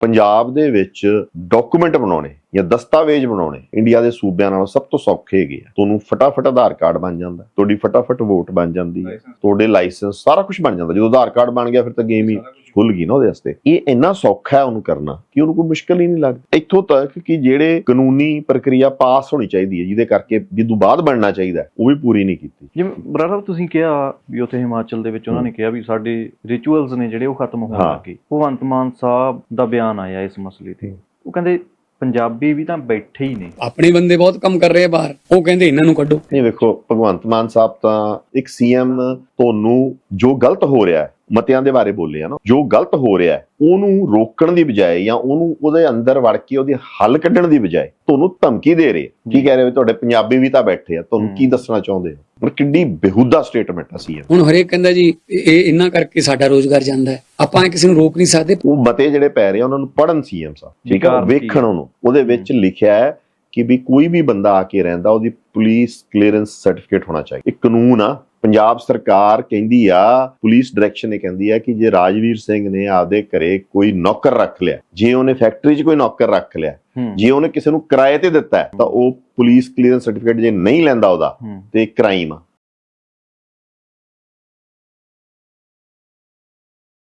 ਪੰਜਾਬ ਦੇ ਵਿੱਚ ਡਾਕੂਮੈਂਟ ਬਣਾਉਣੇ। ਜਾਂ ਦਸਤਾਵੇਜ਼ ਬਣਾਉਣੇ ਇੰਡੀਆ ਦੇ ਸੂਬਿਆਂ ਨਾਲੋਂ ਸਭ ਤੋਂ ਸੌਖੇ ਹੈਗੇ ਆ। ਤੁਹਾਨੂੰ ਫਟਾਫਟ ਆਧਾਰ ਕਾਰਡ ਬਣ ਜਾਂਦਾ ਤੁਹਾਡੀ ਫਟਾਫਟ ਵੋਟ ਬਣ ਜਾਂਦੀ ਹੈ ਤੁਹਾਡੇ ਲਾਇਸੈਂਸ ਸਾਰਾ ਕੁਝ ਬਣ ਜਾਂਦਾ। ਜਦੋਂ ਆਧਾਰ ਕਾਰਡ ਬਣ ਗਿਆ ਫਿਰ ਤਾਂ ਗੇਮ ਹੀ ਖੁੱਲ ਗਈ ਨਾ ਉਹਦੇ ਵਾਸਤੇ। ਇਹ ਇੰਨਾ ਸੌਖਾ ਹੈ ਉਹਨੂੰ ਕਰਨਾ ਕਿ ਉਹਨੂੰ ਕੋਈ ਮੁਸ਼ਕਲ ਹੀ ਨਹੀਂ ਲੱਗਦੀ। ਇੱਥੋਂ ਤੱਕ ਕਿ ਜਿਹੜੇ ਕਾਨੂੰਨੀ ਪ੍ਰਕਿਰਿਆ ਪਾਸ ਹੋਣੀ ਚਾਹੀਦੀ ਹੈ ਜਿਹਦੇ ਕਰਕੇ ਜਿੱਦੋਂ ਬਾਅਦ ਬਣਨਾ ਚਾਹੀਦਾ ਉਹ ਵੀ ਪੂਰੀ ਨਹੀਂ ਕੀਤੀ। ਜਿਵੇਂ ਬਰਾਬਰ ਤੁਸੀਂ ਕਿਹਾ ਵੀ ਉੱਥੇ ਹਿਮਾਚਲ ਦੇ ਵਿੱਚ ਉਹਨਾਂ ਨੇ ਕਿਹਾ ਵੀ ਸਾਡੇ ਰਿਚੁਅਲਸ ਨੇ ਜਿਹੜੇ ਉਹ ਖਤਮ ਹੋਣ ਹਾਂ। ਲੱਗੇ। ਭਗਵੰਤ ਮਾਨ ਸਾਹਿਬ ਦਾ ਬਿਆਨ ਆਇਆ ਇਸ ਮਸਲੇ ਤੇ। ਉਹ ਕਹਿੰਦੇ ਪੰਜਾਬੀ ਵੀ ਤਾਂ ਬੈਠੇ ਹੀ ਨੇ। ਆਪਣੇ ਬੰਦੇ ਬਹੁਤ ਕੰਮ ਕਰ ਰਹੇ ਆ ਬਾਹਰ। ਉਹ ਕਹਿੰਦੇ ਇਹਨਾਂ ਨੂੰ ਕੱਢੋ। ਨਹੀਂ ਵੇਖੋ ਭਗਵੰਤ ਮਾਨ ਸਾਹਿਬ ਤਾਂ ਇੱਕ ਸੀਐਮ ਤੁਹਾਨੂੰ ਜੋ ਗਲਤ ਹੋ ਰਿਹਾ ਹੈ ਮਤਿਆਂ ਦੇ ਬਾਰੇ ਬੋਲੇ ਆ ਨਾ ਜੋ ਗਲਤ ਹੋ ਰਿਹਾ ਹੈ ਉਹਨੂੰ ਰੋਕਣ ਦੀ ਬਜਾਏ ਜਾਂ ਉਹਨੂੰ ਉਹਦੇ ਅੰਦਰ ਵੜ ਕੇ ਉਹਦੇ ਹੱਲ ਕੱਢਣ ਦੀ ਬਜਾਏ ਤੁਹਾਨੂੰ ਧਮਕੀ ਦੇ ਰਹੇ ਆ। ਕੀ ਕਹਿ ਰਹੇ ਹੋ ਤੁਹਾਡੇ ਪੰਜਾਬੀ ਵੀ ਤਾਂ ਬੈਠੇ ਆ ਤੁਹਾਨੂੰ ਕੀ ਦੱਸਣਾ ਚਾਹੁੰਦੇ ਹੋ? ਪਰ ਕਿੰਨੀ ਬੇਹੂਦਾ ਸਟੇਟਮੈਂਟ ਆ ਸੀਐਮ ਹੁਣ ਹਰੇਕ ਕਹਿੰਦਾ ਜੀ ਇਹ ਇਹ ਇਹਨਾਂ ਕਰਕੇ ਸਾਡਾ ਰੋਜ਼ਗਾਰ ਜਾਂਦਾ ਹੈ। ਆਪਾਂ ਕਿਸੇ ਨੂੰ ਰੋਕ ਨਹੀਂ ਸਕਦੇ। ਉਹ ਮਤੇ ਜਿਹੜੇ ਪੈ ਰਹੇ ਆ ਉਹਨਾਂ ਨੂੰ ਪੜਨ ਸੀਐਮ ਸਾਹਿਬ ਠੀਕ ਕੀ ਵੇਖਣ ਉਹਨੂੰ। ਉਹਦੇ ਵਿੱਚ ਲਿਖਿਆ ਹੈ ਕਿ ਵੀ ਕੋਈ ਵੀ ਬੰਦਾ ਆ ਕੇ ਰਹਿੰਦਾ ਉਹਦੀ ਪੁਲਿਸ ਕਲੀਅਰੈਂਸ ਸਰਟੀਫਿਕੇਟ ਹੋਣਾ ਚਾਹੀਦਾ। ਇਹ ਕਾਨੂੰਨ ਆ ਪੰਜਾਬ ਸਰਕਾਰ ਕਹਿੰਦੀ ਆ ਪੁਲਿਸ ਡਾਇਰੈਕਸ਼ਨ ਇਹ ਕਹਿੰਦੀ ਆ ਕਿ ਜੇ ਰਾਜਵੀਰ ਸਿੰਘ ਨੇ ਆਪਦੇ ਘਰੇ ਕੋਈ ਨੌਕਰ ਰੱਖ ਲਿਆ ਜੇ ਉਹਨੇ ਫੈਕਟਰੀ 'ਚ ਕੋਈ ਨੌਕਰ ਰੱਖ ਲਿਆ ਜੇ ਉਹਨੇ ਕਿਸੇ ਨੂੰ ਕਿਰਾਏ ਤੇ ਦਿੱਤਾ ਤਾਂ ਉਹ ਪੁਲਿਸ ਕਲੀਅਰੈਂਸ ਸਰਟੀਫਿਕੇਟ ਜੇ ਨਹੀਂ ਲੈਂਦਾ ਉਹਦਾ ਤੇ ਕ੍ਰਾਈਮ ਆ।